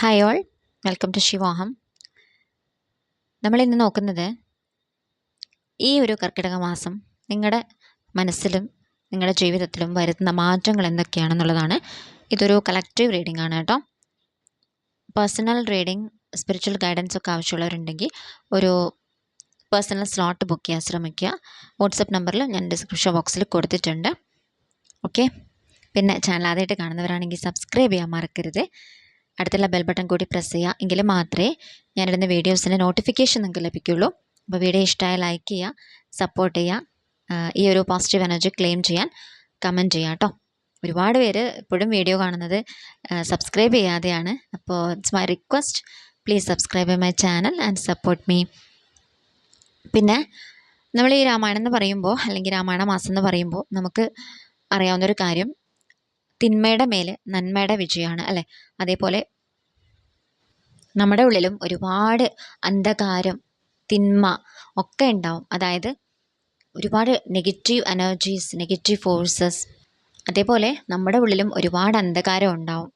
Hi all welcome to Shivoham നമ്മളിന്ന് നോക്കുന്നത് ഈ ഒരു കർക്കിടക മാസം നിങ്ങളുടെ മനസ്സിലും നിങ്ങളുടെ ജീവിതത്തിലും വരുത്തുന്ന മാറ്റങ്ങൾ എന്തൊക്കെയാണെന്നുള്ളതാണ്. ഇതൊരു കളക്റ്റീവ് റീഡിംഗ് ആണ് കേട്ടോ. പേഴ്സണൽ റീഡിംഗ് സ്പിരിച്വൽ ഗൈഡൻസ് ഒക്കെ ആവശ്യമുള്ളവരുണ്ടെങ്കിൽ ഒരു പേഴ്സണൽ സ്ലോട്ട് ബുക്ക് ചെയ്യാൻ ശ്രമിക്കുക. വാട്സപ്പ് നമ്പറിൽ ഞാൻ ഡിസ്ക്രിപ്ഷൻ ബോക്സിൽ കൊടുത്തിട്ടുണ്ട്. ഓക്കെ പിന്നെ ചാനൽ ആദ്യമായിട്ട് കാണുന്നവരാണെങ്കിൽ സബ്സ്ക്രൈബ് ചെയ്യാൻ മറക്കരുത്. അടുത്തുള്ള ബെൽ ബട്ടൺ കൂടി പ്രസ് ചെയ്യുക. എങ്കിൽ മാത്രമേ ഞാനിടുന്ന വീഡിയോസിന്റെ നോട്ടിഫിക്കേഷൻ നിങ്ങൾക്ക് ലഭിക്കുള്ളൂ അപ്പോൾ വീഡിയോ ഇഷ്ടമായ ലൈക്ക് ചെയ്യുക സപ്പോർട്ട് ചെയ്യുക ഈ ഒരു പോസിറ്റീവ് എനർജി ക്ലെയിം ചെയ്യാൻ കമന്റ് ചെയ്യുക കേട്ടോ ഒരുപാട് പേര് ഇപ്പോഴും വീഡിയോ കാണുന്നത് സബ്സ്ക്രൈബ് ചെയ്യാതെയാണ്. അപ്പോൾ it's my request please subscribe my channel and support me പിന്നെ നമ്മൾ ഈ രാമായണം എന്ന് പറയുമ്പോൾ അല്ലെങ്കിൽ രാമായണ മാസം എന്ന് പറയുമ്പോൾ നമുക്ക് അറിയാവുന്നൊരു കാര്യം തിന്മയുടെ മേലെ നന്മയുടെ വിജയമാണ് അല്ലേ? അതേപോലെ നമ്മുടെ ഉള്ളിലും ഒരുപാട് അന്ധകാരം തിന്മ ഒക്കെ ഉണ്ടാവും. അതായത് ഒരുപാട് നെഗറ്റീവ് എനർജീസ് നെഗറ്റീവ് ഫോഴ്സസ്. അതേപോലെ നമ്മുടെ ഉള്ളിലും ഒരുപാട് അന്ധകാരം ഉണ്ടാവും.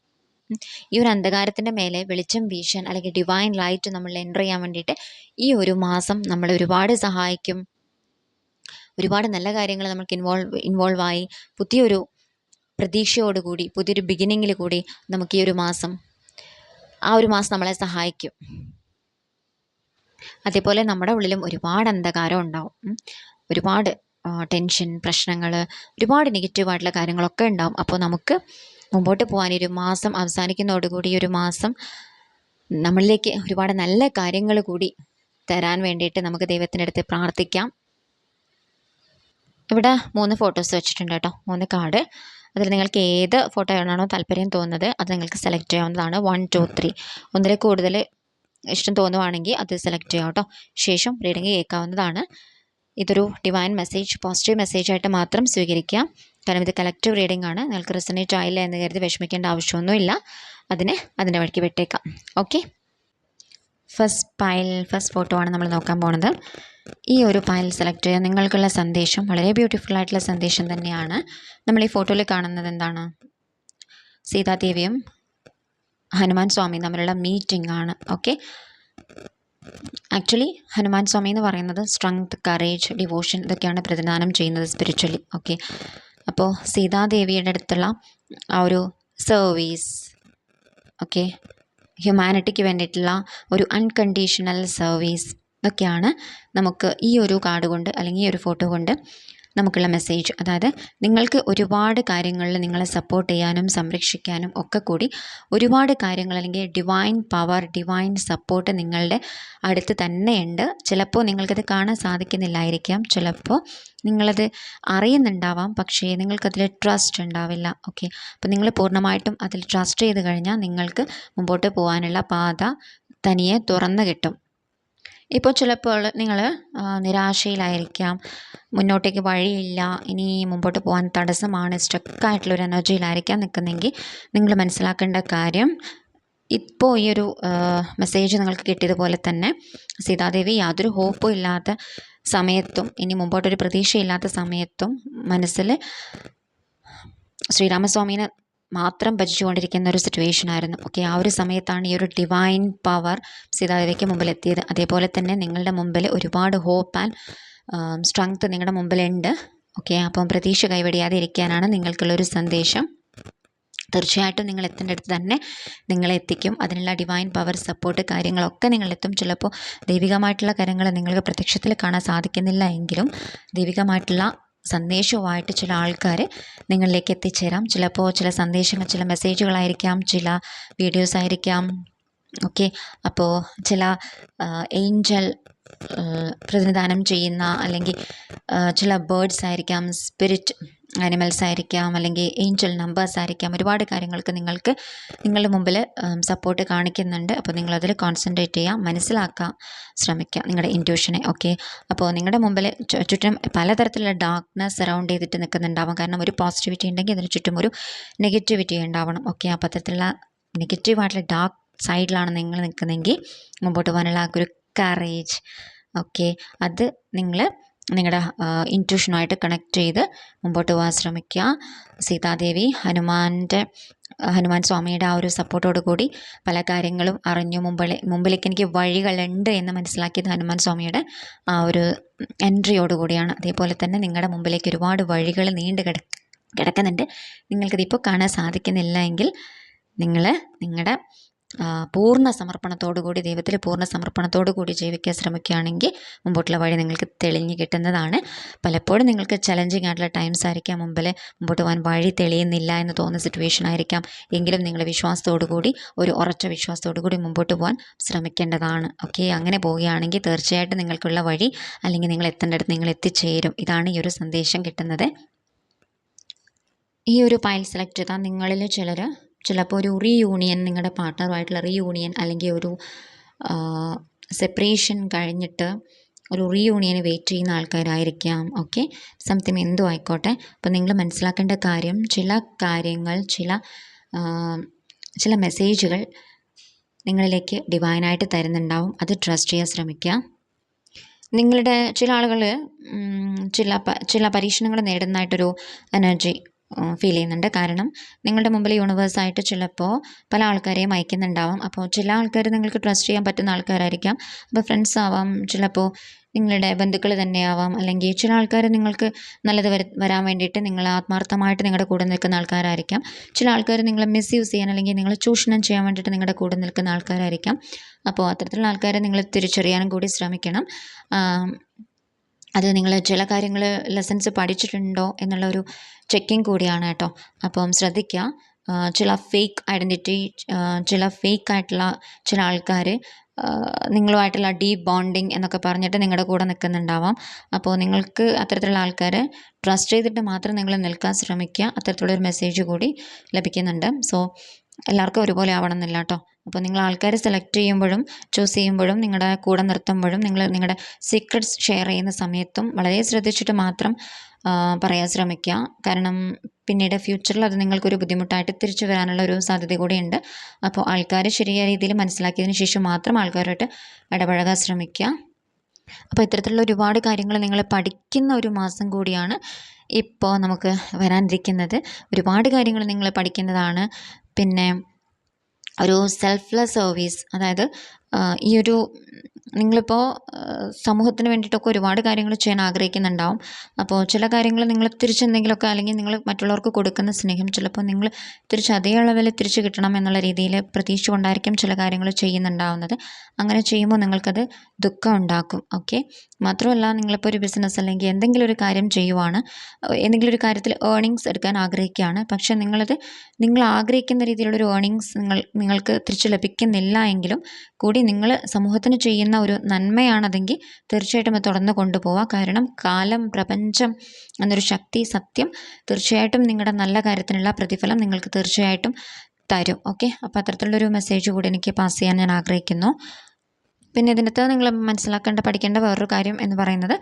ഈ ഒരു അന്ധകാരത്തിന്റെ മേലെ വെളിച്ചം വീശാൻ അല്ലെങ്കിൽ ഡിവൈൻ ലൈറ്റ് നമ്മൾ എന്റർ ചെയ്യാൻ വേണ്ടിയിട്ട് ഈ ഒരു മാസം നമ്മളെ ഒരുപാട് സഹായിക്കും. ഒരുപാട് നല്ല കാര്യങ്ങൾ നമുക്ക് ഇൻവോൾവ് ഇൻവോൾവായി പുതിയൊരു പ്രതീക്ഷയോടുകൂടി പുതിയൊരു ബിഗിനിങ്ങിൽ കൂടി നമുക്ക് ഈ ഒരു മാസം ആ ഒരു മാസം നമ്മളെ സഹായിക്കും. അതേപോലെ നമ്മുടെ ഉള്ളിലും ഒരുപാട് അന്ധകാരം ഉണ്ടാവും. ഒരുപാട് ടെൻഷൻ പ്രശ്നങ്ങൾ ഒരുപാട് നെഗറ്റീവായിട്ടുള്ള കാര്യങ്ങളൊക്കെ ഉണ്ടാവും. അപ്പോൾ നമുക്ക് മുമ്പോട്ട് പോകാൻ ഒരു മാസം അവസാനിക്കുന്നതോടുകൂടി ഒരു മാസം നമ്മളിലേക്ക് ഒരുപാട് നല്ല കാര്യങ്ങൾ കൂടി തരാൻ വേണ്ടിയിട്ട് നമുക്ക് ദൈവത്തിന്റെ അടുത്ത് പ്രാർത്ഥിക്കാം. ഇവിടെ മൂന്ന് ഫോട്ടോസ് വെച്ചിട്ടുണ്ട് കേട്ടോ. മൂന്ന് കാർഡ് അതിൽ നിങ്ങൾക്ക് ഏത് ഫോട്ടോ ആണോ താല്പര്യം തോന്നുന്നത് അത് നിങ്ങൾക്ക് സെലക്ട് ചെയ്യാവുന്നതാണ്. വൺ ടു ത്രീ ഒന്നിൽ കൂടുതൽ ഇഷ്ടം തോന്നുവാണെങ്കിൽ അത് സെലക്ട് ചെയ്യാം കേട്ടോ. ശേഷം റീഡിങ് കേൾക്കാവുന്നതാണ്. ഇതൊരു ഡിവൈൻ മെസ്സേജ് പോസിറ്റീവ് മെസ്സേജ് ആയിട്ട് മാത്രം സ്വീകരിക്കുക. കാരണം ഇത് കളക്റ്റീവ് റീഡിംഗ് ആണ്. നിങ്ങൾക്ക് റിസണേറ്റ് ആയില്ല എന്ന് കരുതി വിഷമിക്കേണ്ട ആവശ്യമൊന്നുമില്ല. അതിനെ അതിന്റെ വഴിക്ക് വിട്ടേക്കാം. Okay first pile first photo ആണ് നമ്മൾ നോക്കാൻ പോകുന്നത് ഈ ഒരു പൈൽ സെലക്ട് ചെയ്യുക നിങ്ങൾക്കുള്ള സന്ദേശം വളരെ ബ്യൂട്ടിഫുൾ ആയിട്ടുള്ള സന്ദേശം തന്നെയാണ്. നമ്മൾ ഈ ഫോട്ടോയിൽ കാണുന്നത് എന്താണ്? സീതാദേവിയും ഹനുമാൻ സ്വാമി തമ്മിലുള്ള മീറ്റിംഗ് ആണ്. ഓക്കെ ആക്ച്വലി ഹനുമാൻ സ്വാമി എന്ന് പറയുന്നത് സ്ട്രെങ്ത് കറേജ് ഡിവോഷൻ ഇതൊക്കെയാണ് പ്രതിദാനം ചെയ്യുന്നത് സ്പിരിച്വലി ഓക്കെ അപ്പോൾ സീതാദേവിയുടെ അടുത്തുള്ള ആ ഒരു സർവീസ് ഓക്കെ ഹ്യൂമാനിറ്റിക്ക് വേണ്ടിയിട്ടുള്ള ഒരു അൺകണ്ടീഷണൽ സർവീസ് ഇതൊക്കെയാണ് നമുക്ക് ഈ ഒരു കാർഡ് കൊണ്ട് അല്ലെങ്കിൽ ഈ ഒരു ഫോട്ടോ കൊണ്ട് നമുക്കുള്ള മെസ്സേജ് അതായത് നിങ്ങൾക്ക് ഒരുപാട് കാര്യങ്ങളിൽ നിങ്ങളെ സപ്പോർട്ട് ചെയ്യാനും സംരക്ഷിക്കാനും ഒക്കെ കൂടി ഒരുപാട് കാര്യങ്ങൾ അല്ലെങ്കിൽ ഡിവൈൻ പവർ ഡിവൈൻ സപ്പോർട്ട് നിങ്ങളുടെ അടുത്ത് തന്നെയുണ്ട്. ചിലപ്പോൾ നിങ്ങൾക്കത് കാണാൻ സാധിക്കുന്നില്ലായിരിക്കാം. ചിലപ്പോൾ നിങ്ങളത് അറിയുന്നുണ്ടാവാം. പക്ഷേ നിങ്ങൾക്കതിൽ ട്രസ്റ്റ് ഉണ്ടാവില്ല. ഓക്കെ അപ്പോൾ നിങ്ങൾ പൂർണമായിട്ടും അതിൽ ട്രസ്റ്റ് ചെയ്ത് കഴിഞ്ഞാൽ നിങ്ങൾക്ക് മുമ്പോട്ട് പോകാനുള്ള പാത തനിയെ തുറന്നു കിട്ടും. ഇപ്പോൾ ചിലപ്പോൾ നിങ്ങൾ നിരാശയിലായിരിക്കാം. മുന്നോട്ടേക്ക് വഴിയില്ല. ഇനി മുമ്പോട്ട് പോകാൻ തടസ്സമാണ്. സ്റ്റക്കായിട്ടുള്ളൊരു എനർജിയിലായിരിക്കാം നിൽക്കുന്നതെങ്കിൽ നിങ്ങൾ മനസ്സിലാക്കേണ്ട കാര്യം ഇപ്പോൾ ഈ ഒരു മെസ്സേജ് നിങ്ങൾക്ക് കിട്ടിയതുപോലെ തന്നെ സീതാദേവി യാതൊരു ഹോപ്പും ഇല്ലാത്ത സമയത്തും ഇനി മുമ്പോട്ടൊരു പ്രതീക്ഷയില്ലാത്ത സമയത്തും മനസ്സിൽ ശ്രീരാമസ്വാമീനെ മാത്രം ഭജിച്ചുകൊണ്ടിരിക്കുന്ന ഒരു സിറ്റുവേഷൻ ആയിരുന്നു. ഓക്കെ ആ ഒരു സമയത്താണ് ഈ ഒരു ഡിവൈൻ പവർ സീതാദേവിക്ക് മുമ്പിൽ എത്തിയത് അതേപോലെ തന്നെ നിങ്ങളുടെ മുമ്പിൽ ഒരുപാട് ഹോപ്പ് ആൻഡ് സ്ട്രെങ്ത് നിങ്ങളുടെ മുമ്പിലുണ്ട്. ഓക്കെ അപ്പം പ്രതീക്ഷ കൈവടിയാതെ ഇരിക്കാനാണ് നിങ്ങൾക്കുള്ളൊരു സന്ദേശം. തീർച്ചയായിട്ടും നിങ്ങൾ എത്തേണ്ട അടുത്ത് തന്നെ നിങ്ങളെ എത്തിക്കും. അതിനുള്ള ഡിവൈൻ പവർ സപ്പോർട്ട് കാര്യങ്ങളൊക്കെ നിങ്ങളെത്തും. ചിലപ്പോൾ ദൈവികമായിട്ടുള്ള കാര്യങ്ങൾ നിങ്ങൾക്ക് പ്രത്യക്ഷത്തിൽ കാണാൻ സാധിക്കുന്നില്ല എങ്കിലും ദൈവികമായിട്ടുള്ള സന്ദേശവുമായിട്ട് ചില ആൾക്കാർ നിങ്ങളിലേക്ക് എത്തിച്ചേരാം. ചിലപ്പോൾ ചില സന്ദേശങ്ങൾ ചില മെസ്സേജുകളായിരിക്കാം ചില വീഡിയോസ് ആയിരിക്കാം. ഓക്കെ. അപ്പോൾ ചില ഏഞ്ചൽ പ്രതിനിധാനം ചെയ്യുന്ന അല്ലെങ്കിൽ ചില ബേർഡ്സ് ആയിരിക്കാം സ്പിരിറ്റ് ആനിമൽസ് ആയിരിക്കാം അല്ലെങ്കിൽ ഏഞ്ചൽ നമ്പേഴ്സ് ആയിരിക്കാം. ഒരുപാട് കാര്യങ്ങൾക്ക് നിങ്ങൾക്ക് നിങ്ങളുടെ മുമ്പിൽ സപ്പോർട്ട് കാണിക്കുന്നുണ്ട്. അപ്പോൾ നിങ്ങളതിൽ കോൺസെൻട്രേറ്റ് ചെയ്യാം മനസ്സിലാക്കാൻ ശ്രമിക്കുക നിങ്ങളുടെ ഇന്റ്യൂഷനെ ഓക്കെ അപ്പോൾ നിങ്ങളുടെ മുമ്പിൽ ചുറ്റും പലതരത്തിലുള്ള ഡാർക്ക്നെസ് സറൗണ്ട് ചെയ്തിട്ട് നിൽക്കുന്നുണ്ടാവും. കാരണം ഒരു പോസിറ്റിവിറ്റി ഉണ്ടെങ്കിൽ അതിന് ചുറ്റും ഒരു നെഗറ്റിവിറ്റി ഉണ്ടാവണം ഓക്കെ അപ്പോൾ അത്തരത്തിലുള്ള നെഗറ്റീവായിട്ടുള്ള ഡാർക്ക് സൈഡിലാണ് നിങ്ങൾ നിൽക്കുന്നതെങ്കിൽ മുമ്പോട്ട് പോകാനുള്ള ഒരു കറേജ് ഓക്കെ അത് നിങ്ങൾ നിങ്ങളുടെ ഇന്റ്യൂഷനുമായിട്ട് കണക്ട് ചെയ്ത് മുമ്പോട്ട് പോകാൻ ശ്രമിക്കുക സീതാദേവി ഹനുമാന്റെ ഹനുമാൻ സ്വാമിയുടെ ആ ഒരു സപ്പോർട്ടോട് കൂടി പല കാര്യങ്ങളും അറിഞ്ഞു. മുമ്പിലെ മുമ്പിലേക്ക് എനിക്ക് വഴികളുണ്ട് എന്ന് മനസ്സിലാക്കിയത് ഹനുമാൻ സ്വാമിയുടെ ആ ഒരു എൻട്രിയോട് കൂടിയാണ്. അതേപോലെ തന്നെ നിങ്ങളുടെ മുമ്പിലേക്ക് ഒരുപാട് വഴികൾ നീണ്ടു കിട കിടക്കുന്നുണ്ട്. നിങ്ങൾക്കിതിപ്പോൾ കാണാൻ സാധിക്കുന്നില്ല എങ്കിൽ നിങ്ങൾ നിങ്ങളുടെ പൂർണ സമർപ്പണത്തോടു കൂടി ദൈവത്തിൽ പൂർണ സമർപ്പണത്തോടു കൂടി ജീവിക്കാൻ ശ്രമിക്കുകയാണെങ്കിൽ മുമ്പോട്ടുള്ള വഴി നിങ്ങൾക്ക് തെളിഞ്ഞു കിട്ടുന്നതാണ്. പലപ്പോഴും നിങ്ങൾക്ക് ചലഞ്ചിങ് ആയിട്ടുള്ള ടൈംസ് ആയിരിക്കാം. മുമ്പിൽ മുമ്പോട്ട് പോകാൻ വഴി തെളിയുന്നില്ല എന്ന് തോന്നുന്ന സിറ്റുവേഷൻ ആയിരിക്കാം. എങ്കിലും നിങ്ങൾ വിശ്വാസത്തോടു കൂടി ഒരു ഉറച്ച വിശ്വാസത്തോടു കൂടി മുമ്പോട്ട് പോകാൻ ശ്രമിക്കേണ്ടതാണ്. ഓക്കെ അങ്ങനെ പോവുകയാണെങ്കിൽ തീർച്ചയായിട്ടും നിങ്ങൾക്കുള്ള വഴി അല്ലെങ്കിൽ നിങ്ങൾ എത്തേണ്ടടുത്ത് നിങ്ങൾ എത്തിച്ചേരും. ഇതാണ് ഈ ഒരു സന്ദേശം കിട്ടുന്നത്. ഈ ഒരു ഫയൽ സെലക്ട് ചെയ്താൽ നിങ്ങളിൽ ചിലർ ചിലപ്പോൾ ഒരു റീയൂണിയൻ നിങ്ങളുടെ പാർട്ട്ണറുമായിട്ടുള്ള റീയൂണിയൻ അല്ലെങ്കിൽ ഒരു സെപ്പറേഷൻ കഴിഞ്ഞിട്ട് ഒരു റീയൂണിയന് വെയിറ്റ് ചെയ്യുന്ന ആൾക്കാരായിരിക്കാം. ഓക്കെ സംതിങ് എന്തോ ആയിക്കോട്ടെ. അപ്പോൾ നിങ്ങൾ മനസ്സിലാക്കേണ്ട കാര്യം ചില കാര്യങ്ങൾ ചില ചില മെസ്സേജുകൾ നിങ്ങളിലേക്ക് ഡിവൈനായിട്ട് തരുന്നുണ്ടാവും. അത് ട്രസ്റ്റ് ചെയ്യാൻ ശ്രമിക്കുക. നിങ്ങളുടെ ചില ആളുകൾ ചില ചില പരീക്ഷണങ്ങൾ നേടുന്നതായിട്ടൊരു എനർജി ഫീൽ ചെയ്യുന്നുണ്ട്. കാരണം നിങ്ങളുടെ മുമ്പിൽ യൂണിവേഴ്സായിട്ട് ചിലപ്പോൾ പല ആൾക്കാരെയും അയക്കുന്നുണ്ടാവാം. അപ്പോൾ ചില ആൾക്കാർ നിങ്ങൾക്ക് ട്രസ്റ്റ് ചെയ്യാൻ പറ്റുന്ന ആൾക്കാരായിരിക്കാം. അപ്പോൾ ഫ്രണ്ട്സ് ആവാം. ചിലപ്പോൾ നിങ്ങളുടെ ബന്ധുക്കൾ തന്നെയാവാം. അല്ലെങ്കിൽ ചില ആൾക്കാർ നിങ്ങൾക്ക് നല്ലത് വര വരാൻ വേണ്ടിയിട്ട് നിങ്ങൾ ആത്മാർത്ഥമായിട്ട് നിങ്ങളുടെ കൂടെ നിൽക്കുന്ന ആൾക്കാരായിരിക്കാം. ചില ആൾക്കാർ നിങ്ങളെ മിസ്യൂസ് ചെയ്യാൻ അല്ലെങ്കിൽ നിങ്ങളെ ചൂഷണം ചെയ്യാൻ വേണ്ടിയിട്ട് നിങ്ങളുടെ കൂടെ നിൽക്കുന്ന ആൾക്കാരായിരിക്കാം. അപ്പോൾ അത്തരത്തിലുള്ള ആൾക്കാരെ നിങ്ങൾ തിരിച്ചറിയാനും കൂടി ശ്രമിക്കണം. അത് നിങ്ങൾ ചില കാര്യങ്ങൾ ലെസൺസ് പഠിച്ചിട്ടുണ്ടോ എന്നുള്ള ഒരു ചെക്കിങ് കൂടിയാണ് കേട്ടോ. അപ്പം ശ്രദ്ധിക്കുക ചില ഫേക്ക് ഐഡന്റിറ്റി ചില ഫേക്ക് ആയിട്ടുള്ള ചില ആൾക്കാർ നിങ്ങളുമായിട്ടുള്ള ഡീപ്പ് ബോണ്ടിങ് എന്നൊക്കെ പറഞ്ഞിട്ട് നിങ്ങളുടെ കൂടെ നിൽക്കുന്നുണ്ടാവാം. അപ്പോൾ നിങ്ങൾക്ക് അത്തരത്തിലുള്ള ആൾക്കാരെ ട്രസ്റ്റ് ചെയ്തിട്ട് മാത്രം നിങ്ങൾ നിൽക്കാൻ ശ്രമിക്കുക അത്തരത്തിലുള്ള ഒരു മെസ്സേജ് കൂടി ലഭിക്കുന്നുണ്ട്. സോ എല്ലാവർക്കും ഒരുപോലെ ആവണം എന്നില്ല കേട്ടോ. അപ്പോൾ നിങ്ങൾ ആൾക്കാരെ സെലക്ട് ചെയ്യുമ്പോഴും ചൂസ് ചെയ്യുമ്പോഴും നിങ്ങളുടെ കൂടെ നിർത്തുമ്പോഴും നിങ്ങൾ നിങ്ങളുടെ സീക്രട്സ് ഷെയർ ചെയ്യുന്ന സമയത്തും വളരെ ശ്രദ്ധിച്ചിട്ട് മാത്രം പറയാൻ ശ്രമിക്കുക. കാരണം പിന്നീട് ഫ്യൂച്ചറിൽ അത് നിങ്ങൾക്കൊരു ബുദ്ധിമുട്ടായിട്ട് തിരിച്ചു വരാനുള്ള ഒരു സാധ്യത കൂടിയുണ്ട്. അപ്പോൾ ആൾക്കാരെ ശരിയായ രീതിയിൽ മനസ്സിലാക്കിയതിന് ശേഷം മാത്രം ആൾക്കാരുമായിട്ട് ഇടപഴകാൻ ശ്രമിക്കുക. അപ്പോൾ ഇത്തരത്തിലുള്ള ഒരുപാട് കാര്യങ്ങൾ നിങ്ങൾ പഠിക്കുന്ന ഒരു മാസം കൂടിയാണ് ഇപ്പോൾ നമുക്ക് വരാനിരിക്കുന്നത്. ഒരുപാട് കാര്യങ്ങൾ നിങ്ങൾ പഠിക്കുന്നതാണ്. പിന്നെ ഒരു സെൽഫ്ലെസ് സർവീസ് അതായത് ഈ ഒരു നിങ്ങളിപ്പോൾ സമൂഹത്തിന് വേണ്ടിയിട്ടൊക്കെ ഒരുപാട് കാര്യങ്ങൾ ചെയ്യാൻ ആഗ്രഹിക്കുന്നുണ്ടാവും. അപ്പോൾ ചില കാര്യങ്ങൾ നിങ്ങൾ തിരിച്ചെന്തെങ്കിലുമൊക്കെ അല്ലെങ്കിൽ നിങ്ങൾ മറ്റുള്ളവർക്ക് കൊടുക്കുന്ന സ്നേഹം ചിലപ്പോൾ നിങ്ങൾ തിരിച്ച് അതേ അളവിൽ തിരിച്ച് കിട്ടണം എന്നുള്ള രീതിയിൽ പ്രതീക്ഷിച്ചുകൊണ്ടായിരിക്കും കൊണ്ടായിരിക്കും ചില കാര്യങ്ങൾ ചെയ്യുന്നുണ്ടാവുന്നത്. അങ്ങനെ ചെയ്യുമ്പോൾ നിങ്ങൾക്കത് ദുഃഖം ഉണ്ടാക്കും. ഓക്കെ? മാത്രമല്ല നിങ്ങളിപ്പോൾ ഒരു ബിസിനസ് അല്ലെങ്കിൽ എന്തെങ്കിലും ഒരു കാര്യം ചെയ്യുവാണ്. എന്തെങ്കിലും ഒരു കാര്യത്തിൽ ഏർണിങ്സ് എടുക്കാൻ ആഗ്രഹിക്കുകയാണ്. പക്ഷേ നിങ്ങളത് നിങ്ങൾ ആഗ്രഹിക്കുന്ന രീതിയിലുള്ളൊരു ഏർണിങ്സ് നിങ്ങൾ നിങ്ങൾക്ക് തിരിച്ച് ലഭിക്കുന്നില്ല എങ്കിലും കൂടി നിങ്ങൾ സമൂഹത്തിന് ചെയ്യുന്ന ഒരു നന്മയാണതെങ്കിൽ തീർച്ചയായിട്ടും അത് തുടർന്ന് കൊണ്ടുപോവുക കാരണം കാലം പ്രപഞ്ചം എന്നൊരു ശക്തി സത്യം തീർച്ചയായിട്ടും നിങ്ങളുടെ നല്ല കാര്യത്തിനുള്ള പ്രതിഫലം നിങ്ങൾക്ക് തീർച്ചയായിട്ടും തരും. ഓക്കെ അപ്പോൾ അത്തരത്തിലുള്ളൊരു മെസ്സേജ് കൂടി എനിക്ക് പാസ് ചെയ്യാൻ ഞാൻ ആഗ്രഹിക്കുന്നു. പിന്നെ ഇതിനകത്ത് നിങ്ങൾ മനസ്സിലാക്കേണ്ട പഠിക്കേണ്ട വേറൊരു കാര്യം എന്ന് പറയുന്നത്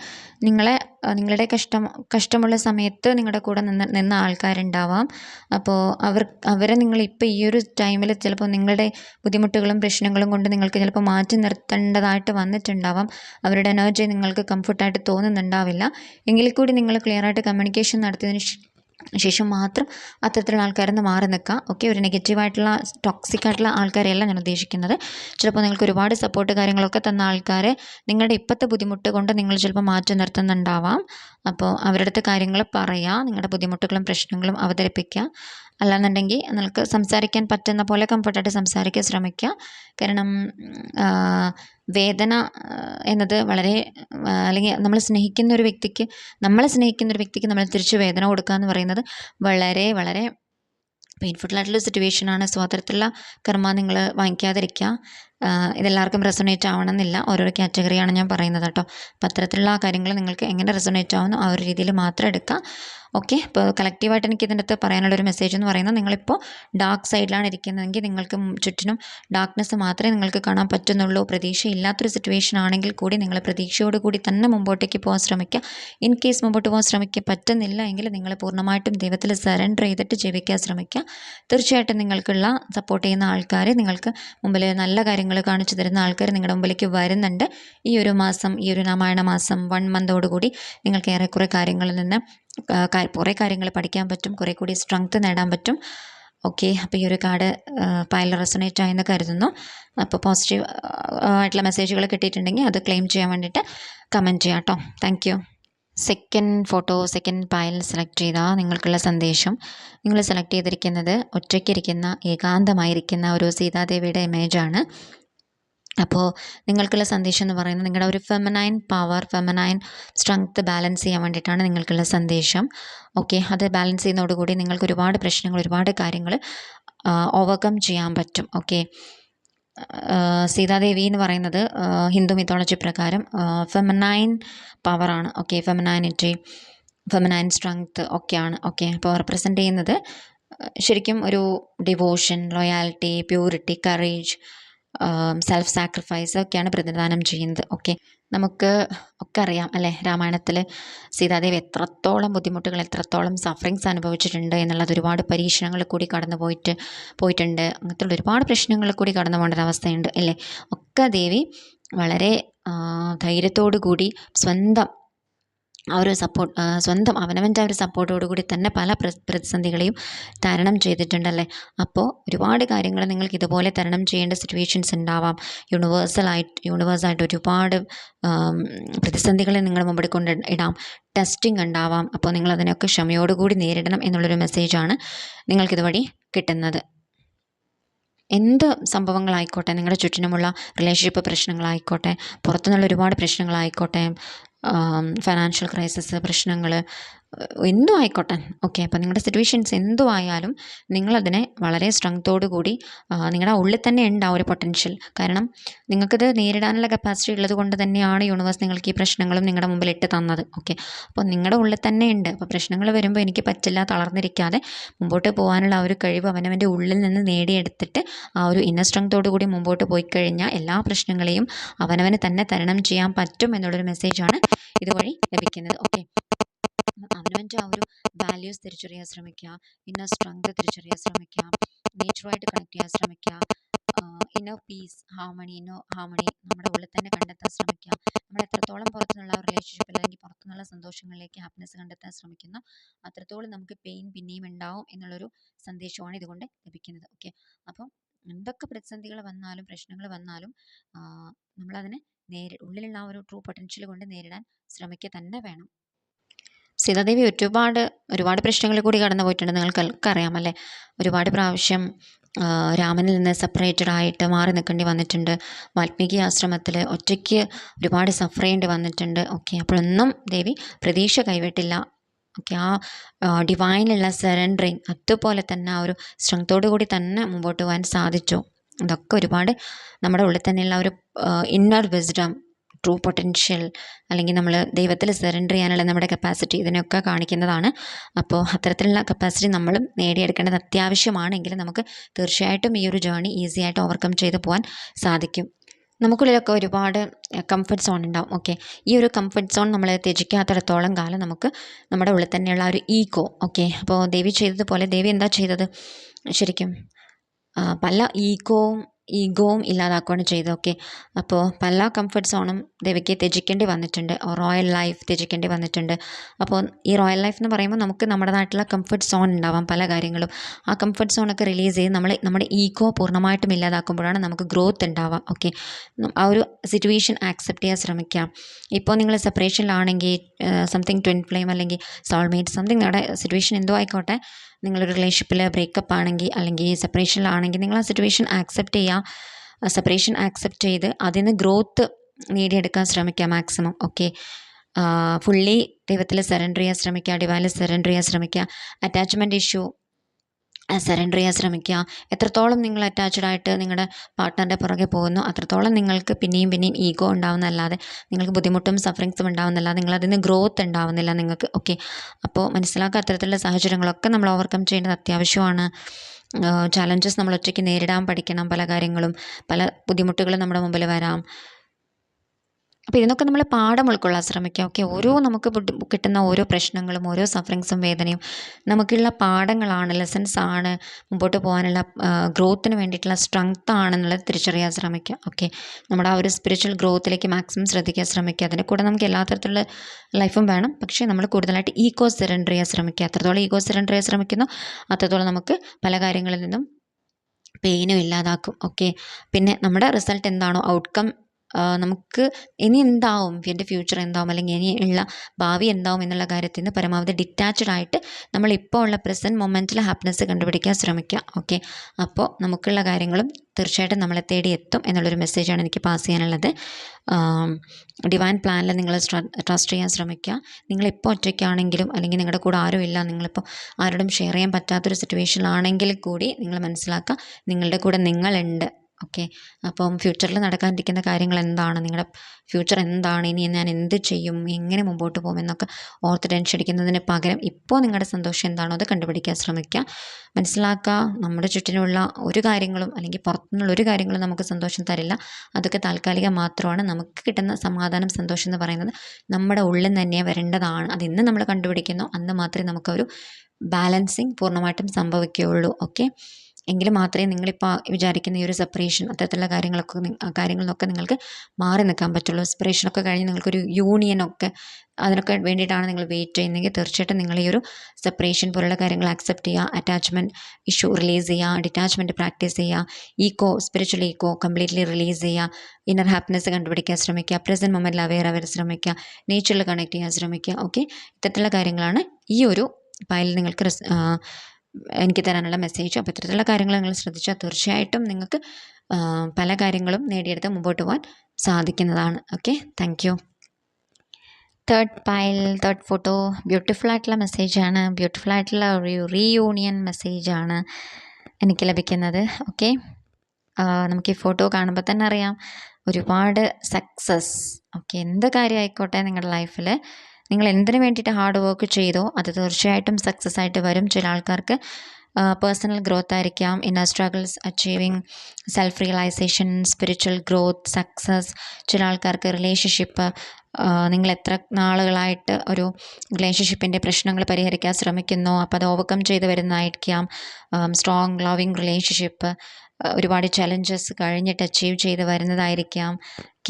നിങ്ങളെ നിങ്ങളുടെ കഷ്ടം കഷ്ടമുള്ള സമയത്ത് നിങ്ങളുടെ കൂടെ നിന്ന് നിന്ന ആൾക്കാരുണ്ടാവാം. അപ്പോൾ അവർ അവരെ നിങ്ങൾ ഇപ്പോൾ ഈ ഒരു ടൈമിൽ ചിലപ്പോൾ നിങ്ങളുടെ ബുദ്ധിമുട്ടുകളും പ്രശ്നങ്ങളും കൊണ്ട് നിങ്ങൾക്ക് ചിലപ്പോൾ മാറ്റി നിർത്തേണ്ടതായിട്ട് വന്നിട്ടുണ്ടാവാം. അവരുടെ എനർജി നിങ്ങൾക്ക് കംഫർട്ടായിട്ട് തോന്നുന്നുണ്ടാവില്ല. എങ്കിൽ കൂടി നിങ്ങൾ ക്ലിയറായിട്ട് കമ്മ്യൂണിക്കേഷൻ നടത്തിയതിന് ശേഷം മാത്രം അത്തരത്തിലുള്ള ആൾക്കാരിൽ നിന്ന് മാറി നിൽക്കുക. ഓക്കെ ഒരു നെഗറ്റീവായിട്ടുള്ള ടോക്സിക് ആയിട്ടുള്ള ആൾക്കാരെയല്ല ഞാൻ ഉദ്ദേശിക്കുന്നത്. ചിലപ്പോൾ നിങ്ങൾക്ക് ഒരുപാട് സപ്പോർട്ട് കാര്യങ്ങളൊക്കെ തന്ന ആൾക്കാരെ നിങ്ങളുടെ ഇപ്പോഴത്തെ ബുദ്ധിമുട്ട് കൊണ്ട് നിങ്ങൾ ചിലപ്പോൾ മാറ്റി നിർത്തുന്നുണ്ടാവാം. അപ്പോൾ അവരുടെ അടുത്ത് കാര്യങ്ങൾ പറയുക നിങ്ങളുടെ ബുദ്ധിമുട്ടുകളും പ്രശ്നങ്ങളും അവതരിപ്പിക്കുക. അല്ലാന്നുണ്ടെങ്കിൽ നിങ്ങൾക്ക് സംസാരിക്കാൻ പറ്റുന്ന പോലെ കംഫർട്ടായിട്ട് സംസാരിക്കാൻ ശ്രമിക്കുക. കാരണം വേദന എന്നത് വളരെ അല്ലെങ്കിൽ നമ്മൾ സ്നേഹിക്കുന്ന ഒരു വ്യക്തിക്ക് നമ്മളെ സ്നേഹിക്കുന്ന ഒരു വ്യക്തിക്ക് നമ്മൾ തിരിച്ച് വേദന കൊടുക്കുക എന്ന് പറയുന്നത് വളരെ വളരെ പെയിൻഫുൾ ആയിട്ടുള്ള സിറ്റുവേഷനാണ് സോ അത്തരത്തിലുള്ള കർമ്മ നിങ്ങൾ വാങ്ങിക്കാതിരിക്കുക. ഇതെല്ലാവർക്കും റെസൊണേറ്റ് ആവണമെന്നില്ല. ഓരോ കാറ്റഗറിയാണ് ഞാൻ പറയുന്നത് കേട്ടോ. അപ്പോൾ അത്തരത്തിലുള്ള കാര്യങ്ങൾ നിങ്ങൾക്ക് എങ്ങനെ റെസൊണേറ്റ് ആവുന്നു ആ ഒരു രീതിയിൽ മാത്രം എടുക്കുക ഓക്കെ ഇപ്പോൾ കളക്റ്റീവായിട്ട് എനിക്ക് ഇതിന്റെ അകത്ത് പറയാനുള്ളൊരു മെസ്സേജ് എന്ന് പറയുന്നത് നിങ്ങളിപ്പോൾ ഡാർക്ക് സൈഡിലാണ് ഇരിക്കുന്നതെങ്കിൽ നിങ്ങൾക്ക് ചുറ്റിനും ഡാർക്ക്നെസ് മാത്രമേ നിങ്ങൾക്ക് കാണാൻ പറ്റുന്നുള്ളൂ. പ്രതീക്ഷയില്ലാത്തൊരു സിറ്റുവേഷൻ ആണെങ്കിൽ കൂടി നിങ്ങൾ പ്രതീക്ഷയോട് കൂടി തന്നെ മുമ്പോട്ടേക്ക് പോകാൻ ശ്രമിക്കുക. ഇൻ കേസ് മുമ്പോട്ട് പോകാൻ ശ്രമിക്കുക പറ്റുന്നില്ല എങ്കിൽ നിങ്ങൾ പൂർണമായിട്ടും ദൈവത്തിൽ സറണ്ടർ ചെയ്തിട്ട് ജീവിക്കാൻ ശ്രമിക്കുക. തീർച്ചയായിട്ടും നിങ്ങൾക്കുള്ള സപ്പോർട്ട് ചെയ്യുന്ന ആൾക്കാർ നിങ്ങൾക്ക് മുമ്പിൽ നല്ല കാര്യങ്ങൾ കാണിച്ചു തരുന്ന ആൾക്കാർ നിങ്ങളുടെ മുമ്പിലേക്ക് വരുന്നുണ്ട്. ഈ ഒരു മാസം ഈ ഒരു രാമായണ മാസം വൺ മന്തോടുകൂടി നിങ്ങൾക്ക് ഏറെക്കുറെ കാര്യങ്ങളിൽ നിന്ന് കുറേ കാര്യങ്ങൾ പഠിക്കാൻ പറ്റും കുറേ കൂടി സ്ട്രെങ്ത് നേടാൻ പറ്റും. ഓക്കെ അപ്പോൾ ഈ ഒരു കാർഡ് പൈൽ റെസണേറ്റ് ആയെന്ന് കരുതുന്നു. അപ്പോൾ പോസിറ്റീവ് ആയിട്ടുള്ള മെസ്സേജുകൾ കിട്ടിയിട്ടുണ്ടെങ്കിൽ അത് ക്ലെയിം ചെയ്യാൻ വേണ്ടിയിട്ട് കമന്റ് ചെയ്യാം കേട്ടോ. Thank second photo second pile select ചെയ്താൽ നിങ്ങൾക്കുള്ള സന്ദേശം. നിങ്ങൾ സെലക്ട് ചെയ്തിരിക്കുന്നത് ഒറ്റയ്ക്കിരിക്കുന്ന ഏകാന്തമായിരിക്കുന്ന ഒരു സീതാദേവിയുടെ ഇമേജാണ് അപ്പോൾ നിങ്ങൾക്കുള്ള സന്ദേശം എന്ന് പറയുന്നത് നിങ്ങളുടെ ഒരു feminine power feminine strength balance ചെയ്യാൻ വേണ്ടിയിട്ടാണ് നിങ്ങൾക്കുള്ള സന്ദേശം. ഓക്കെ അത് ബാലൻസ് ചെയ്യുന്നതോടുകൂടി നിങ്ങൾക്ക് ഒരുപാട് പ്രശ്നങ്ങൾ ഒരുപാട് കാര്യങ്ങൾ ഓവർകം ചെയ്യാൻ പറ്റും. ഓക്കെ സീതാദേവി എന്ന് പറയുന്നത് ഹിന്ദു മിത്തോളജി പ്രകാരം ഫെമനൈൻ പവറാണ് ഓക്കെ ഫെമനൈനിറ്റി ഫെമനൈൻ സ്ട്രെങ്ത് ഒക്കെയാണ് ഓക്കെ അപ്പോൾ റെപ്രസെന്റ് ചെയ്യുന്നത് ശരിക്കും ഒരു devotion loyalty purity courage self sacrifice ഒക്കെയാണ് പ്രതിദാനം ചെയ്യുന്നത്. ഓക്കെ നമുക്ക് ഒക്കെ അറിയാം അല്ലേ? രാമായണത്തിൽ സീതാദേവി എത്രത്തോളം ബുദ്ധിമുട്ടുകൾ എത്രത്തോളം സഫറിങ്സ് അനുഭവിച്ചിട്ടുണ്ട് എന്നുള്ളത് ഒരുപാട് പരീക്ഷണങ്ങൾ കൂടി കടന്നു പോയിട്ട് പോയിട്ടുണ്ട്. അങ്ങനത്തെ ഒരുപാട് പ്രശ്നങ്ങൾ കൂടി കടന്നു പോകേണ്ട അവസ്ഥയുണ്ട് അല്ലേ? ഒക്കെ ദേവി വളരെ ധൈര്യത്തോടു കൂടി സ്വന്തം ആ ഒരു സപ്പോർട്ട് സ്വന്തം അവനവന്റെ ആ ഒരു സപ്പോർട്ടോടു കൂടി തന്നെ പല പ്രതിസന്ധികളെയും തരണം ചെയ്തിട്ടുണ്ടല്ലേ? അപ്പോൾ ഒരുപാട് കാര്യങ്ങൾ നിങ്ങൾക്ക് ഇതുപോലെ തരണം ചെയ്യേണ്ട സിറ്റുവേഷൻസ് ഉണ്ടാവാം. യൂണിവേഴ്സലായിട്ട് യൂണിവേഴ്സായിട്ട് ഒരുപാട് പ്രതിസന്ധികളെ നിങ്ങളുടെ മുമ്പിൽ കൊണ്ട് ഇടാം. ടെസ്റ്റിംഗ് ഉണ്ടാവാം. അപ്പോൾ നിങ്ങൾ അതിനൊക്കെ ക്ഷമയോടുകൂടി നേരിടണം എന്നുള്ളൊരു മെസ്സേജാണ് നിങ്ങൾക്കിതുവഴി കിട്ടുന്നത്. എന്ത് സംഭവങ്ങളായിക്കോട്ടെ നിങ്ങളുടെ ചുറ്റിനുമുള്ള റിലേഷൻഷിപ്പ് പ്രശ്നങ്ങളായിക്കോട്ടെ പുറത്തുനിന്നുള്ള ഒരുപാട് പ്രശ്നങ്ങളായിക്കോട്ടെ ഫൈനാൻഷ്യൽ ക്രൈസിസ് പ്രശ്നങ്ങൾ എന്തും ആയിക്കോട്ടെ ഓക്കെ അപ്പോൾ നിങ്ങളുടെ സിറ്റുവേഷൻസ് എന്തു ആയാലും നിങ്ങളതിനെ വളരെ സ്ട്രെങ്തോടു കൂടി നിങ്ങളുടെ ഉള്ളിൽ തന്നെ ഉണ്ട് ആ ഒരു പൊട്ടൻഷ്യൽ കാരണം നിങ്ങൾക്കത് നേരിടാനുള്ള കപ്പാസിറ്റി ഉള്ളത് കൊണ്ട് തന്നെയാണ് യൂണിവേഴ്സ് നിങ്ങൾക്ക് ഈ പ്രശ്നങ്ങളും നിങ്ങളുടെ മുമ്പിൽ ഇട്ട് തന്നത്. ഓക്കെ അപ്പോൾ നിങ്ങളുടെ ഉള്ളിൽ തന്നെ ഉണ്ട്. അപ്പോൾ പ്രശ്നങ്ങൾ വരുമ്പോൾ എനിക്ക് പറ്റില്ല തളർന്നിരിക്കാതെ മുമ്പോട്ട് പോകാനുള്ള ആ ഒരു കഴിവ് അവനവന്റെ ഉള്ളിൽ നിന്ന് നേടിയെടുത്തിട്ട് ആ ഒരു ഇന്നർ സ്ട്രെങ്തോടു കൂടി മുമ്പോട്ട് പോയി കഴിഞ്ഞാൽ എല്ലാ പ്രശ്നങ്ങളെയും അവനവന് തന്നെ തരണം ചെയ്യാൻ പറ്റും എന്നുള്ളൊരു മെസ്സേജാണ് ഇതുവഴി ലഭിക്കുന്നത്. ഓക്കെ അവനവന്റെ ആ ഒരു വാല്യൂസ് തിരിച്ചറിയാൻ ശ്രമിക്കുക. ഇന്നർ സ്ട്രെങ്ത് തിരിച്ചറിയാൻ ശ്രമിക്കുക. നേച്ചറുമായിട്ട് കണക്ട് ചെയ്യാൻ ശ്രമിക്കുക. Inner peace harmony inner harmony നമ്മുടെ ഉള്ളിൽ തന്നെ കണ്ടെത്താൻ ശ്രമിക്കുക. നമ്മൾ എത്രത്തോളം പുറത്തുനിന്നുള്ള റിലേഷൻഷിപ്പിൽ അല്ലെങ്കിൽ പുറത്തുനിന്നുള്ള സന്തോഷങ്ങളിലേക്ക് ഹാപ്പിനെസ് കണ്ടെത്താൻ ശ്രമിക്കുന്നു അത്രത്തോളം നമുക്ക് പെയിൻ പിന്നെയും ഉണ്ടാവും എന്നുള്ളൊരു സന്ദേശമാണ് ഇതുകൊണ്ട് ലഭിക്കുന്നത്. ഓക്കെ അപ്പം എന്തൊക്കെ പ്രതിസന്ധികൾ വന്നാലും പ്രശ്നങ്ങൾ വന്നാലും നമ്മളതിനെ നേരി ഉള്ളിലുള്ള ആ ഒരു ട്രൂ പൊട്ടൻഷ്യൽ കൊണ്ട് നേരിടാൻ ശ്രമിക്കുക തന്നെ വേണം. സീതാദേവി ഒരുപാട് ഒരുപാട് പ്രശ്നങ്ങളിൽ കൂടി കടന്നു പോയിട്ടുണ്ട്. നിങ്ങൾക്ക് അറിയാമല്ലേ? ഒരുപാട് പ്രാവശ്യം രാമനിൽ നിന്ന് സെപ്പറേറ്റഡ് ആയിട്ട് മാറി നിൽക്കേണ്ടി വന്നിട്ടുണ്ട്. വാൽമീകി ആശ്രമത്തിൽ ഒറ്റയ്ക്ക് ഒരുപാട് സഫർ ചെയ്യേണ്ടി വന്നിട്ടുണ്ട്. ഓക്കെ അപ്പോഴൊന്നും ദേവി പ്രതീക്ഷ കൈവിട്ടില്ല. ഓക്കെ ആ ഡിവൈനുള്ള സറണ്ടറിങ് അതുപോലെ തന്നെ ആ ഒരു സ്ട്രെങ്തോടു കൂടി തന്നെ മുമ്പോട്ട് പോകാൻ സാധിച്ചു. അതൊക്കെ ഒരുപാട് നമ്മുടെ ഉള്ളിൽ തന്നെയുള്ള ഒരു ഇന്നർ വിസ്ഡം ട്രൂ പൊട്ടൻഷ്യൽ അല്ലെങ്കിൽ നമ്മൾ ദൈവത്തിൽ സറണ്ടർ ചെയ്യാനുള്ള നമ്മുടെ കപ്പാസിറ്റി ഇതിനൊക്കെ കാണിക്കുന്നതാണ്. അപ്പോൾ അത്തരത്തിലുള്ള കപ്പാസിറ്റി നമ്മളും നേടിയെടുക്കേണ്ടത് അത്യാവശ്യമാണെങ്കിൽ നമുക്ക് തീർച്ചയായിട്ടും ഈ ഒരു ജേണി ഈസി ആയിട്ട് ഓവർകം ചെയ്ത് പോകാൻ സാധിക്കും. നമുക്കുള്ളിലൊക്കെ ഒരുപാട് കംഫർട്ട് സോൺ ഉണ്ടാവും. ഓക്കെ ഈ ഒരു കംഫർട്ട് സോൺ നമ്മൾ ത്യജിക്കാത്തിടത്തോളം കാലം നമുക്ക് നമ്മുടെ ഉള്ളിൽ തന്നെയുള്ള ഒരു ഈഗോ ഓക്കെ അപ്പോൾ ദേവി ചെയ്തതുപോലെ ദേവി എന്താ ചെയ്തത്? ശരിക്കും പല ഈഗോവും ഈഗോവും ഇല്ലാതാക്കുകയാണ് ചെയ്തതൊക്കെ അപ്പോൾ പല കംഫർട്ട് സോണും ദേവയ്ക്ക് ത്യജിക്കേണ്ടി വന്നിട്ടുണ്ട്. റോയൽ ലൈഫ് ത്യജിക്കേണ്ടി വന്നിട്ടുണ്ട്. അപ്പോൾ ഈ റോയൽ ലൈഫ് എന്ന് പറയുമ്പോൾ നമുക്ക് നമ്മുടെ നാട്ടിലുള്ള കംഫർട്ട് സോൺ ഉണ്ടാവാം പല കാര്യങ്ങളും. ആ കംഫർട്ട് സോണൊക്കെ റിലീസ് ചെയ്ത് നമ്മൾ നമ്മുടെ ഈഗോ പൂർണമായിട്ടും ഇല്ലാതാക്കുമ്പോഴാണ് നമുക്ക് ഗ്രോത്ത് ഉണ്ടാവുക ഓക്കെ. ആ ഒരു സിറ്റുവേഷൻ ആക്സെപ്റ്റ് ചെയ്യാൻ ശ്രമിക്കാം. ഇപ്പോൾ നിങ്ങൾ സെപ്പറേഷനിലാണെങ്കിൽ സംതിങ് ട്വിൻ ഫ്ലെയിം അല്ലെങ്കിൽ സോൾമേറ്റ് സംതിങ് നിങ്ങളുടെ സിറ്റുവേഷൻ എന്തോ ആയിക്കോട്ടെ. നിങ്ങളൊരു റിലേഷൻഷിപ്പിൽ ബ്രേക്കപ്പ് ആണെങ്കിൽ അല്ലെങ്കിൽ സെപ്പറേഷനിലാണെങ്കിൽ നിങ്ങൾ ആ സിറ്റുവേഷൻ ആക്സെപ്റ്റ് ചെയ്യുക സെപ്പറേഷൻ ആക്സെപ്റ്റ് ചെയ്ത് അതിൽ നിന്ന് ഗ്രോത്ത് നേടിയെടുക്കാൻ ശ്രമിക്കുക മാക്സിമം ഓക്കെ ഫുള്ളി ദൈവത്തിൽ സറണ്ടർ ചെയ്യാൻ ശ്രമിക്കുക ഡിവൈനിൽ സറണ്ടർ ചെയ്യാൻ ശ്രമിക്കുക അറ്റാച്ച്മെന്റ് ഇഷ്യൂ സറണ്ടർ ചെയ്യാൻ ശ്രമിക്കുക. എത്രത്തോളം നിങ്ങൾ അറ്റാച്ച്ഡ് ആയിട്ട് നിങ്ങളുടെ പാർട്ട്ണറിന്റെ പുറകെ പോകുന്നു അത്രത്തോളം നിങ്ങൾക്ക് പിന്നെയും പിന്നെയും ഈഗോ ഉണ്ടാവുന്നതല്ലാതെ നിങ്ങൾക്ക് ബുദ്ധിമുട്ടും സഫറിങ്സും ഉണ്ടാവുന്നില്ല നിങ്ങളതിൽ നിന്ന് ഗ്രോത്ത് ഉണ്ടാവുന്നില്ല നിങ്ങൾക്ക്. ഓക്കെ അപ്പോൾ മനസ്സിലാക്കുക അത്തരത്തിലുള്ള സാഹചര്യങ്ങളൊക്കെ നമ്മൾ ഓവർകം ചെയ്യേണ്ടത് അത്യാവശ്യമാണ്. ചാലഞ്ചസ് നമ്മൾ ഒറ്റയ്ക്ക് നേരിടാൻ പഠിക്കണം പല കാര്യങ്ങളും പല ബുദ്ധിമുട്ടുകളും നമ്മുടെ മുമ്പിൽ വരാം. അപ്പോൾ ഇതിനൊക്കെ നമ്മൾ പാഠം ഉൾക്കൊള്ളാൻ ശ്രമിക്കുക ഓക്കെ ഓരോ നമുക്ക് കിട്ടുന്ന ഓരോ പ്രശ്നങ്ങളും ഓരോ സഫറിങ്സും വേദനയും നമുക്കുള്ള പാഠങ്ങളാണ് ലെസൺസ് ആണ് മുമ്പോട്ട് പോകാനുള്ള ഗ്രോത്തിന് വേണ്ടിയിട്ടുള്ള സ്ട്രെങ്ത് ആണെന്നുള്ളത് തിരിച്ചറിയാൻ ശ്രമിക്കുക ഓക്കെ നമ്മുടെ ആ ഒരു സ്പിരിച്വൽ ഗ്രോത്തിലേക്ക് മാക്സിമം ശ്രദ്ധിക്കാൻ ശ്രമിക്കുക. അതിന്റെ കൂടെ നമുക്ക് എല്ലാ തരത്തിലുള്ള ലൈഫും വേണം. പക്ഷേ നമ്മൾ കൂടുതലായിട്ട് ഈഗോ സറണ്ടർ ചെയ്യാൻ ശ്രമിക്കുക. എത്രത്തോളം ഈഗോ സറണ്ടർ ചെയ്യാൻ ശ്രമിക്കുന്നു അത്രത്തോളം നമുക്ക് പല കാര്യങ്ങളിൽ നിന്നും പെയിനും ഇല്ലാതാക്കും ഓക്കെ പിന്നെ നമ്മുടെ റിസൾട്ട് എന്താണോ ഔട്ട്കം നമുക്ക് ഇനി എന്താവും? എന്റെ ഫ്യൂച്ചർ എന്താവും? അല്ലെങ്കിൽ ഇനി ഉള്ള ഭാവി എന്താവും എന്നുള്ള കാര്യത്തിൽ നിന്ന് പരമാവധി ഡിറ്റാച്ച്ഡ് ആയിട്ട് നമ്മൾ ഇപ്പോൾ ഉള്ള പ്രസന്റ് മൊമെന്റിൽ ഹാപ്പിനെസ് കണ്ടുപിടിക്കാൻ ശ്രമിക്കുക. ഓക്കെ അപ്പോൾ നമുക്കുള്ള കാര്യങ്ങളും തീർച്ചയായിട്ടും നമ്മളെ തേടി എത്തും എന്നുള്ളൊരു മെസ്സേജാണ് എനിക്ക് പാസ് ചെയ്യാനുള്ളത്. ഡിവൈൻ പ്ലാനിൽ നിങ്ങൾ ട്രസ്റ്റ് ചെയ്യാൻ ശ്രമിക്കുക. നിങ്ങളിപ്പോൾ ഒറ്റയ്ക്കാണെങ്കിലും അല്ലെങ്കിൽ നിങ്ങളുടെ കൂടെ ആരും ഇല്ല നിങ്ങളിപ്പോൾ ആരോടും ഷെയർ ചെയ്യാൻ പറ്റാത്തൊരു സിറ്റുവേഷനിലാണെങ്കിൽ കൂടി നിങ്ങൾ മനസ്സിലാക്കുക നിങ്ങളുടെ കൂടെ നിങ്ങളുണ്ട്. ഓക്കെ. അപ്പം ഫ്യൂച്ചറിൽ നടക്കാനിരിക്കുന്ന കാര്യങ്ങൾ എന്താണ്? നിങ്ങളുടെ ഫ്യൂച്ചർ എന്താണ്? ഇനി ഞാൻ എന്ത് ചെയ്യും? എങ്ങനെ മുമ്പോട്ട് പോകും? എന്നൊക്കെ ഓർത്ത് ടെൻഷൻ അടിക്കുന്നതിന് പകരം ഇപ്പോൾ നിങ്ങളുടെ സന്തോഷം എന്താണോ അത് കണ്ടുപിടിക്കാൻ ശ്രമിക്കുക. മനസ്സിലാക്കുക നമ്മുടെ ചുറ്റിനുള്ള ഒരു കാര്യങ്ങളും അല്ലെങ്കിൽ പുറത്തുനിന്നുള്ള ഒരു കാര്യങ്ങളും നമുക്ക് സന്തോഷം തരില്ല. അതൊക്കെ താൽക്കാലികം മാത്രമാണ്. നമുക്ക് കിട്ടുന്ന സമാധാനം സന്തോഷം എന്ന് പറയുന്നത് നമ്മുടെ ഉള്ളിൽ തന്നെ വരേണ്ടതാണ്. അത് ഇന്ന് നമ്മൾ കണ്ടുപിടിക്കുന്നു. അന്ന് മാത്രമേ നമുക്കൊരു ബാലൻസിങ് പൂർണമായിട്ടും സംഭവിക്കുകയുള്ളൂ. ഓക്കെ. എങ്കിൽ മാത്രമേ നിങ്ങളിപ്പോൾ വിചാരിക്കുന്ന ഈ ഒരു സെപ്പറേഷൻ അത്തരത്തിലുള്ള കാര്യങ്ങളൊക്കെ നിന്നൊക്കെ നിങ്ങൾക്ക് മാറി നിൽക്കാൻ പറ്റുള്ളൂ. സെപ്പറേഷനൊക്കെ കഴിഞ്ഞ് നിങ്ങൾക്കൊരു യൂണിയനൊക്കെ അതിനൊക്കെ വേണ്ടിയിട്ടാണ് നിങ്ങൾ വെയിറ്റ് ചെയ്യുന്നതെങ്കിൽ തീർച്ചയായിട്ടും നിങ്ങൾ ഈ ഒരു സെപ്പറേഷൻ പോലുള്ള കാര്യങ്ങൾ അക്സെപ്റ്റ് ചെയ്യുക. അറ്റാച്ച്മെന്റ് ഇഷ്യൂ റിലീസ് ചെയ്യുക. ഡിറ്റാച്ച്മെന്റ് പ്രാക്ടീസ് ചെയ്യുക. Ego spiritual ego completely release ചെയ്യുക. ഇന്നർ ഹാപ്പിനെസ് കണ്ടുപിടിക്കാൻ ശ്രമിക്കുക. പ്രസന്റ് മൊമെന്റിൽ അവെയർ അവർ ശ്രമിക്കുക. നേച്ചറിൽ കണക്ട് ചെയ്യാൻ ശ്രമിക്കുക. ഓക്കെ ഇത്തരത്തിലുള്ള കാര്യങ്ങളാണ് ഈ ഒരു ഫയലിൽ നിങ്ങൾക്ക് എനിക്ക് തരാനുള്ള മെസ്സേജ് അപ്പോൾ ഇത്തരത്തിലുള്ള കാര്യങ്ങൾ നിങ്ങൾ ശ്രദ്ധിച്ചാൽ തീർച്ചയായിട്ടും നിങ്ങൾക്ക് പല കാര്യങ്ങളും നേടിയെടുത്ത് മുമ്പോട്ട് പോകാൻ സാധിക്കുന്നതാണ്. Okay thank you third pile third photo beautiful ആയിട്ടുള്ള മെസ്സേജാണ് ബ്യൂട്ടിഫുൾ ആയിട്ടുള്ള ഒരു റീയൂണിയൻ മെസ്സേജാണ് എനിക്ക് ലഭിക്കുന്നത്. ഓക്കെ നമുക്ക് ഈ ഫോട്ടോ കാണുമ്പോൾ തന്നെ അറിയാം. ഒരുപാട് സക്സസ് ഓക്കെ എന്ത് കാര്യമായിക്കോട്ടെ നിങ്ങളുടെ ലൈഫിൽ നിങ്ങൾ എന്തിനു വേണ്ടിയിട്ട് ഹാർഡ് വർക്ക് ചെയ്തോ അത് തീർച്ചയായിട്ടും സക്സസ് ആയിട്ട് വരും. ചില ആൾക്കാർക്ക് പേഴ്സണൽ ഗ്രോത്ത് ആയിരിക്കാം. Inner struggles achieving self realisation spiritual growth success ചില ആൾക്കാർക്ക് റിലേഷൻഷിപ്പ് നിങ്ങൾ എത്ര നാളുകളായിട്ട് ഒരു റിലേഷൻഷിപ്പിന്റെ പ്രശ്നങ്ങൾ പരിഹരിക്കാൻ ശ്രമിക്കുന്നു അപ്പോൾ അത് ഓവർകം ചെയ്ത് വരുന്നതായിരിക്കാം. സ്ട്രോങ് ലവിങ് റിലേഷൻഷിപ്പ് ഒരുപാട് ചലഞ്ചസ് കഴിഞ്ഞിട്ട് അച്ചീവ് ചെയ്ത് വരുന്നതായിരിക്കാം.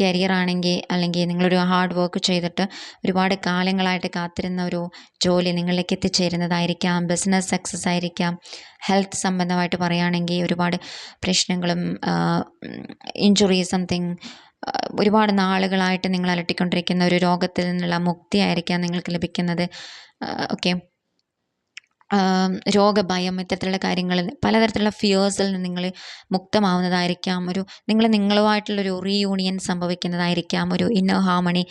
കരിയർ ആണെങ്കിൽ അല്ലെങ്കിൽ നിങ്ങളൊരു ഹാർഡ് വർക്ക് ചെയ്തിട്ട് ഒരുപാട് കാലങ്ങളായിട്ട് കാത്തിരുന്ന ഒരു ജോലി നിങ്ങളിലേക്ക് എത്തിച്ചേരുന്നതായിരിക്കാം. ബിസിനസ് സക്സസ് ആയിരിക്കാം. ഹെൽത്ത് സംബന്ധമായിട്ട് പറയുകയാണെങ്കിൽ ഒരുപാട് പ്രശ്നങ്ങളും ഇഞ്ചുറി സംതിങ് ഒരുപാട് നാളുകളായിട്ട് നിങ്ങൾ അലട്ടിക്കൊണ്ടിരിക്കുന്ന ഒരു രോഗത്തിൽ നിന്നുള്ള മുക്തിയായിരിക്കാം നിങ്ങൾക്ക് ലഭിക്കുന്നത്. ഓക്കെ രോഗഭയം ഇത്തരത്തിലുള്ള കാര്യങ്ങളിൽ പലതരത്തിലുള്ള ഫിയേഴ്സിൽ നിന്ന് നിങ്ങൾ മുക്തമാവുന്നതായിരിക്കാം. ഒരു നിങ്ങൾ നിങ്ങളുമായിട്ടുള്ളൊരു റീയൂണിയൻ സംഭവിക്കുന്നതായിരിക്കാം. ഒരു inner harmony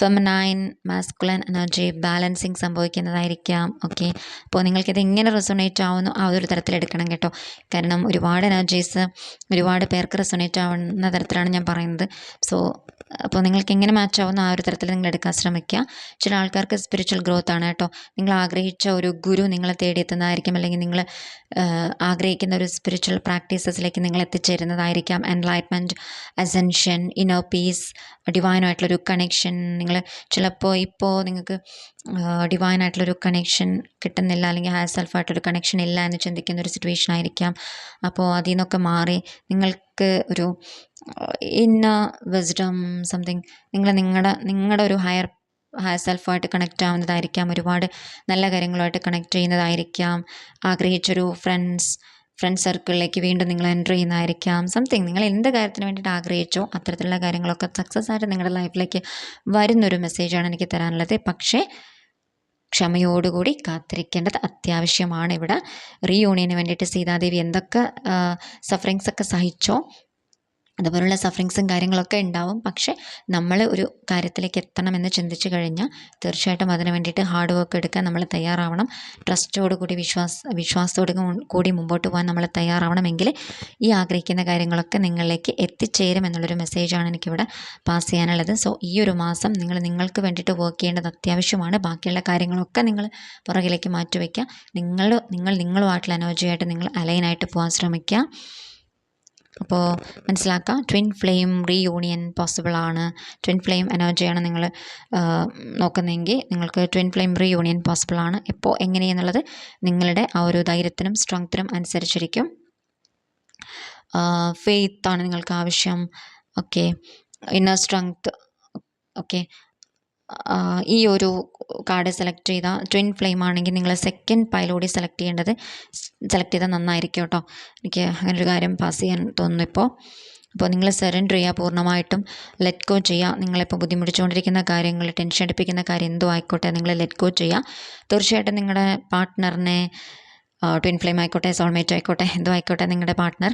feminine masculine energy balancing സംഭവിക്കുന്നതായിരിക്കാം. Okay അപ്പോൾ നിങ്ങൾക്കിത് എങ്ങനെ റെസൊണേറ്റ് ആവുന്നു ആ ഒരു തരത്തിലെടുക്കണം കേട്ടോ. കാരണം ഒരുപാട് എനർജീസ് ഒരുപാട് പേർക്ക് റെസൊണേറ്റ് ആവുന്ന തരത്തിലാണ് ഞാൻ പറയുന്നത്. സോ അപ്പോൾ നിങ്ങൾക്ക് എങ്ങനെ മാച്ച് ആവുന്നു ആ ഒരു തരത്തിൽ നിങ്ങൾ എടുക്കാൻ ശ്രമിക്കുക. ചില ആൾക്കാർക്ക് സ്പിരിച്വൽ ഗ്രോത്ത് ആണ് കേട്ടോ. നിങ്ങൾ ആഗ്രഹിച്ച ഒരു ഗുരു നിങ്ങളെ തേടിയെത്തുന്നതായിരിക്കും. അല്ലെങ്കിൽ നിങ്ങൾ ആഗ്രഹിക്കുന്ന ഒരു സ്പിരിച്വൽ പ്രാക്ടീസസിലേക്ക് നിങ്ങൾ എത്തിച്ചേരുന്നതായിരിക്കാം. എൻലൈറ്റ്മെന്റ് അസെൻഷൻ ഇന്നർ പീസ് ഡിവൈനായിട്ടുള്ളൊരു കണക്ഷൻ നിങ്ങൾ ചിലപ്പോൾ ഇപ്പോൾ നിങ്ങൾക്ക് ഡിവൈനായിട്ടുള്ളൊരു കണക്ഷൻ കിട്ടുന്നില്ല. അല്ലെങ്കിൽ ഹയർ സെൽഫായിട്ടൊരു കണക്ഷൻ ഇല്ല എന്ന് ചിന്തിക്കുന്ന ഒരു സിറ്റുവേഷൻ ആയിരിക്കാം. അപ്പോൾ അതിൽ നിന്നൊക്കെ മാറി നിങ്ങൾക്ക് ഒരു ഇന്ന വിസ്ഡം സംതിങ് നിങ്ങൾ നിങ്ങളുടെ നിങ്ങളുടെ ഒരു ഹയർ സെൽഫുമായിട്ട് കണക്റ്റ് ആവുന്നതായിരിക്കാം. ഒരുപാട് നല്ല കാര്യങ്ങളുമായിട്ട് കണക്റ്റ് ചെയ്യുന്നതായിരിക്കാം. ആഗ്രഹിച്ചൊരു ഫ്രണ്ട്സ് ഫ്രണ്ട് സർക്കിളിലേക്ക് വീണ്ടും നിങ്ങൾ എന്റർ ചെയ്യുന്നതായിരിക്കാം. സംതിങ് നിങ്ങൾ എന്ത് കാര്യത്തിന് വേണ്ടിയിട്ട് ആഗ്രഹിച്ചോ അത്തരത്തിലുള്ള കാര്യങ്ങളൊക്കെ സക്സസ് ആയിട്ട് നിങ്ങളുടെ ലൈഫിലേക്ക് വരുന്നൊരു മെസ്സേജാണ് എനിക്ക് തരാനുള്ളത്. പക്ഷേ ക്ഷമയോടുകൂടി കാത്തിരിക്കേണ്ടത് അത്യാവശ്യമാണ്. ഇവിടെ റീയൂണിയന് വേണ്ടിയിട്ട് സീതാദേവി എന്തൊക്കെ സഫറിങ്സ് ഒക്കെ സഹിച്ചോ അതുപോലുള്ള സഫറിങ്സും കാര്യങ്ങളൊക്കെ ഉണ്ടാവും. പക്ഷെ നമ്മൾ ഒരു കാര്യത്തിലേക്ക് എത്തണമെന്ന് ചിന്തിച്ചു കഴിഞ്ഞാൽ തീർച്ചയായിട്ടും അതിന് വേണ്ടിയിട്ട് ഹാർഡ് വർക്ക് എടുക്കാൻ നമ്മൾ തയ്യാറാവണം. ട്രസ്റ്റോട് കൂടി വിശ്വാസ വിശ്വാസത്തോട് കൂടി മുമ്പോട്ട് പോകാൻ നമ്മൾ തയ്യാറാവണമെങ്കിൽ ഈ ആഗ്രഹിക്കുന്ന കാര്യങ്ങളൊക്കെ നിങ്ങളിലേക്ക് എത്തിച്ചേരും എന്നുള്ളൊരു മെസ്സേജാണ് എനിക്കിവിടെ പാസ് ചെയ്യാനുള്ളത്. സോ ഈ ഒരു മാസം നിങ്ങൾ നിങ്ങൾക്ക് വേണ്ടിയിട്ട് വർക്ക് ചെയ്യേണ്ടത് അത്യാവശ്യമാണ്. ബാക്കിയുള്ള കാര്യങ്ങളൊക്കെ നിങ്ങൾ പുറകിലേക്ക് മാറ്റിവെക്കുക. നിങ്ങൾ നിങ്ങൾ നിങ്ങളുമായിട്ടുള്ള എനർജിയായിട്ട് നിങ്ങൾ അലൈനായിട്ട് പോകാൻ ശ്രമിക്കുക. അപ്പോൾ മനസ്സിലാക്കാം. ട്വിൻ ഫ്ലെയിം റീയൂണിയൻ പോസിബിൾ ആണ്. ട്വിൻ ഫ്ലെയിം എനർജിയാണ് നിങ്ങൾ നോക്കുന്നതെങ്കിൽ നിങ്ങൾക്ക് ട്വിൻ ഫ്ലെയിം റീയൂണിയൻ പോസിബിൾ ആണ്. എപ്പോൾ എങ്ങനെയെന്നുള്ളത് നിങ്ങളുടെ ആ ഒരു ധൈര്യത്തിനും സ്ട്രെങ്ത്തിനും അനുസരിച്ചിരിക്കും. ഫെയ്ത്താണ് നിങ്ങൾക്ക് ആവശ്യം. ഓക്കെ ഇന്നർ സ്ട്രെങ്ത്ത് ഓക്കെ ഈ ഒരു കാർഡ് സെലക്ട് ചെയ്ത ട്വിൻ ഫ്ലെയിം ആണെങ്കിൽ നിങ്ങൾ സെക്കൻഡ് പൈലോഡി സെലക്ട് ചെയ്യേണ്ടത് സെലക്ട് ചെയ്താൽ നന്നായിരിക്കും കേട്ടോ. എനിക്ക് അങ്ങനെ ഒരു കാര്യം പാസ് ചെയ്യാൻ തോന്നുന്നു ഇപ്പോൾ. അപ്പോൾ നിങ്ങൾ സറണ്ടർ ചെയ്യുക പൂർണമായിട്ടും. ലെറ്റ് ഗോ ചെയ്യുക. നിങ്ങളിപ്പോൾ ബുദ്ധിമുട്ടിച്ചുകൊണ്ടിരിക്കുന്ന കാര്യങ്ങൾ ടെൻഷൻ അടിപ്പിക്കുന്ന കാര്യം എന്തോ ആയിക്കോട്ടെ നിങ്ങൾ ലെറ്റ് ഗോ ചെയ്യുക. തീർച്ചയായിട്ടും നിങ്ങളുടെ പാർട്ട്ണറിനെ ട്വിൻ ഫ്ലെയിം ആയിക്കോട്ടെ സോൾമേറ്റ് ആയിക്കോട്ടെ എന്തോ ആയിക്കോട്ടെ നിങ്ങളുടെ പാർട്ട്ണർ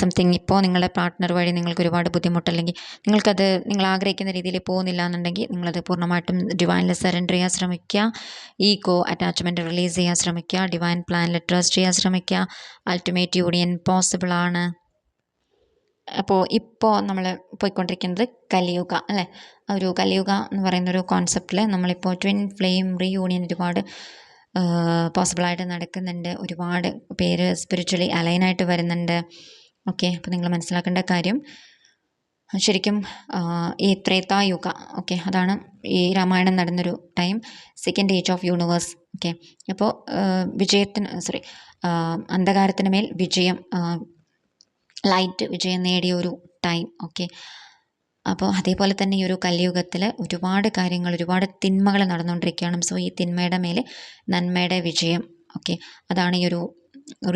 സംതിങ് ഇപ്പോൾ നിങ്ങളുടെ പാർട്ട്ണർ വഴി നിങ്ങൾക്ക് ഒരുപാട് ബുദ്ധിമുട്ടല്ലെങ്കിൽ നിങ്ങൾക്കത് നിങ്ങൾ ആഗ്രഹിക്കുന്ന രീതിയിൽ പോകുന്നില്ല എന്നുണ്ടെങ്കിൽ നിങ്ങളത് പൂർണമായിട്ടും ഡിവൈനിൽ സറണ്ടർ ചെയ്യാൻ ശ്രമിക്കുക. ഈഗോ അറ്റാച്ച്മെന്റ് റിലീസ് ചെയ്യാൻ ശ്രമിക്കുക. ഡിവൈൻ പ്ലാനിൽ ട്രസ്റ്റ് ചെയ്യാൻ ശ്രമിക്കുക. അൾട്ടിമേറ്റ് യൂണിയൻ പോസിബിൾ ആണ്. അപ്പോൾ ഇപ്പോൾ നമ്മൾ പോയിക്കൊണ്ടിരിക്കുന്നത് കലിയുഗ അല്ലേ? ഒരു കലിയുഗ എന്ന് പറയുന്ന ഒരു കോൺസെപ്റ്റിൽ നമ്മളിപ്പോൾ ട്വിൻ ഫ്ലെയിം റീയൂണിയൻ ഒരുപാട് പോസിബിളായിട്ട് നടക്കുന്നുണ്ട്. ഒരുപാട് പേര് സ്പിരിച്വലി അലൈനായിട്ട് വരുന്നുണ്ട്. ഓക്കെ അപ്പോൾ നിങ്ങൾ മനസ്സിലാക്കേണ്ട കാര്യം ശരിക്കും ഈ ത്രേതായുഗ ഓക്കെ അതാണ് ഈ രാമായണം നടന്നൊരു time second age of universe okay അപ്പോൾ വിജയത്തിന് സോറി അന്ധകാരത്തിന് മേൽ വിജയം ലൈറ്റ് വിജയം നേടിയ ഒരു ടൈം ഓക്കെ അപ്പോൾ അതേപോലെ തന്നെ ഈ ഒരു കലിയുഗത്തിൽ ഒരുപാട് കാര്യങ്ങൾ ഒരുപാട് തിന്മകൾ നടന്നുകൊണ്ടിരിക്കുകയാണ്. സോ ഈ തിന്മയുടെ മേലെ നന്മയുടെ വിജയം. ഓക്കെ അതാണ് ഈ ഒരു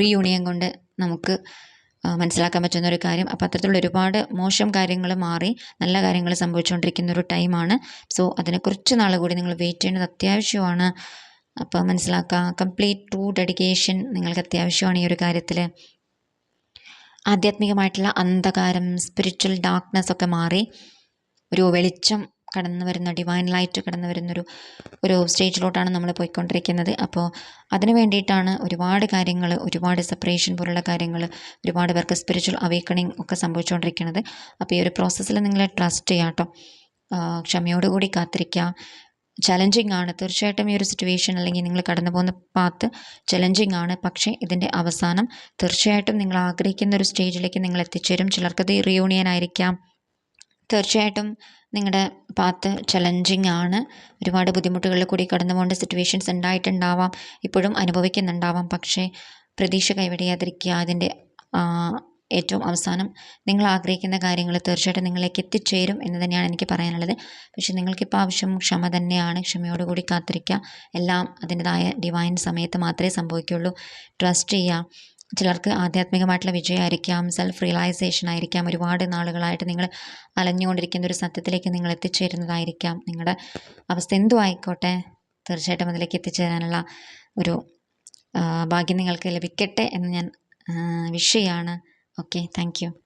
റീയൂണിയൻ കൊണ്ട് നമുക്ക് മനസ്സിലാക്കാൻ പറ്റുന്ന ഒരു കാര്യം. അപ്പോൾ അത്തരത്തിലുള്ള ഒരുപാട് മോശം കാര്യങ്ങൾ മാറി നല്ല കാര്യങ്ങൾ സംഭവിച്ചുകൊണ്ടിരിക്കുന്ന ഒരു ടൈമാണ് സോ അതിനെ കുറച്ച് നാൾ കൂടി നിങ്ങൾ വെയിറ്റ് ചെയ്യേണ്ടത് അത്യാവശ്യമാണ്. അപ്പോൾ മനസ്സിലാക്കുക കംപ്ലീറ്റ് ട്രൂ ഡെഡിക്കേഷൻ നിങ്ങൾക്ക് അത്യാവശ്യമാണ് ഈ ഒരു കാര്യത്തിൽ. ആധ്യാത്മികമായിട്ടുള്ള അന്ധകാരം സ്പിരിച്വൽ ഡാർക്ക്നെസ് ഒക്കെ മാറി ഒരു വെളിച്ചം കടന്നു വരുന്ന ഡിവൈൻ ലൈറ്റ് കടന്നു വരുന്നൊരു ഒരു സ്റ്റേജിലോട്ടാണ് നമ്മൾ പോയിക്കൊണ്ടിരിക്കുന്നത്. അപ്പോൾ അതിനു വേണ്ടിയിട്ടാണ് ഒരുപാട് കാര്യങ്ങൾ ഒരുപാട് സെപ്പറേഷൻ പോലുള്ള കാര്യങ്ങൾ ഒരുപാട് പേർക്ക് സ്പിരിച്വൽ അവേക്കണിങ് ഒക്കെ സംഭവിച്ചുകൊണ്ടിരിക്കുന്നത്. അപ്പോൾ ഈ ഒരു പ്രോസസ്സിൽ നിങ്ങൾ ട്രസ്റ്റ് ചെയ്യാം കേട്ടോ ക്ഷമയോടുകൂടി കാത്തിരിക്കുക ചലഞ്ചിങ് ആണ്. തീർച്ചയായിട്ടും ഈ ഒരു സിറ്റുവേഷൻ അല്ലെങ്കിൽ നിങ്ങൾ കടന്നു പോകുന്ന പാത്ത് ചലഞ്ചിങ് ആണ്. പക്ഷേ ഇതിന്റെ അവസാനം തീർച്ചയായിട്ടും നിങ്ങൾ ആഗ്രഹിക്കുന്ന ഒരു സ്റ്റേജിലേക്ക് നിങ്ങൾ എത്തിച്ചേരും. ചിലർക്കത് റിയൂണിയൻ ആയിരിക്കാം. തീർച്ചയായിട്ടും നിങ്ങളുടെ പാത്ത് ചലഞ്ചിങ് ആണ്. ഒരുപാട് ബുദ്ധിമുട്ടുകളിൽ കൂടി കടന്നു പോകേണ്ട സിറ്റുവേഷൻസ് ഉണ്ടായിട്ടുണ്ടാവാം. ഇപ്പോഴും അനുഭവിക്കുന്നുണ്ടാവാം. പക്ഷേ പ്രതീക്ഷ കൈവിടിയാതിരിക്കുക അതിന്റെ ഏറ്റവും അവസാനം നിങ്ങൾ ആഗ്രഹിക്കുന്ന കാര്യങ്ങൾ തീർച്ചയായിട്ടും നിങ്ങളിലേക്ക് എത്തിച്ചേരും എന്ന് തന്നെയാണ് എനിക്ക് പറയാനുള്ളത്. പക്ഷേ നിങ്ങൾക്കിപ്പോൾ ആവശ്യം ക്ഷമ തന്നെയാണ്. ക്ഷമയോടുകൂടി കാത്തിരിക്കുക. എല്ലാം അതിന്റെതായ ഡിവൈൻ സമയത്ത് മാത്രമേ സംഭവിക്കുകയുള്ളൂ. ട്രസ്റ്റ് ചെയ്യുക. ചിലർക്ക് ആധ്യാത്മികമായിട്ടുള്ള വിജയമായിരിക്കാം. സെൽഫ് റിയലൈസേഷൻ ആയിരിക്കാം. ഒരുപാട് നാളുകളായിട്ട് നിങ്ങൾ അലഞ്ഞുകൊണ്ടിരിക്കുന്ന ഒരു സത്യത്തിലേക്ക് നിങ്ങൾ എത്തിച്ചേരുന്നതായിരിക്കാം. നിങ്ങളുടെ അവസ്ഥ എന്തും ആയിക്കോട്ടെ തീർച്ചയായിട്ടും അതിലേക്ക് എത്തിച്ചേരാനുള്ള ഒരു ഭാഗ്യം നിങ്ങൾക്ക് ലഭിക്കട്ടെ എന്ന് ഞാൻ വിഷയാണ് Okay, thank you.